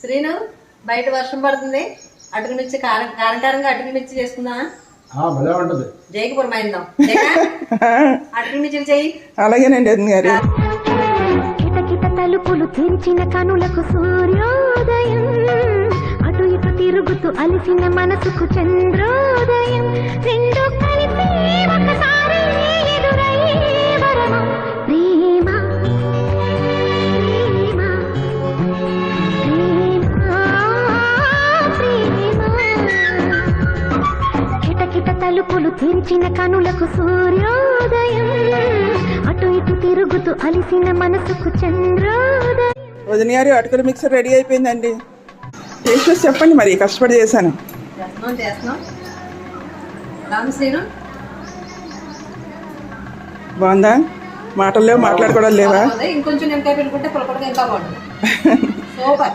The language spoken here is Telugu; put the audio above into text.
శ్రీను బయట వర్షం పడుతుంది. అటుకు మిర్చి కారం కారం కారంగా అటుకు మిర్చి చేసుకుందామా? ఆ, భలే ఉంటది. పురమాయిందాం అటుకు మిర్చిలు చెయ్యి. అలాగేనండి గారు. తలుపులు తెరిచిన కనులకు సూర్యోదయం. అటు ఇటు తిరుగుతూ అలిసిన మనసుకు చంద్రోదయం. తలుపులు తెరిచిన కనులకు సూర్యోదయం. అటు ఇటు తిరుగుతూ అలిసిన మనసుకు చంద్రోదయం. వదిన గారు అటుకుల మిక్సర్ రెడీ అయిపోయిందండి. టేస్ట్ చూసి చెప్పండి మరి కష్టపడి చేశాను. చేస్తున్నాం బాగుందా? మాటలు లేవు మాట్లాడుకోవడం లేవా? బాగుంది. ఇంకొంచెం నిమ్మకాయ పెట్టుకుంటే పులపడగా ఇంకా బాగుంటుంది. సూపర్.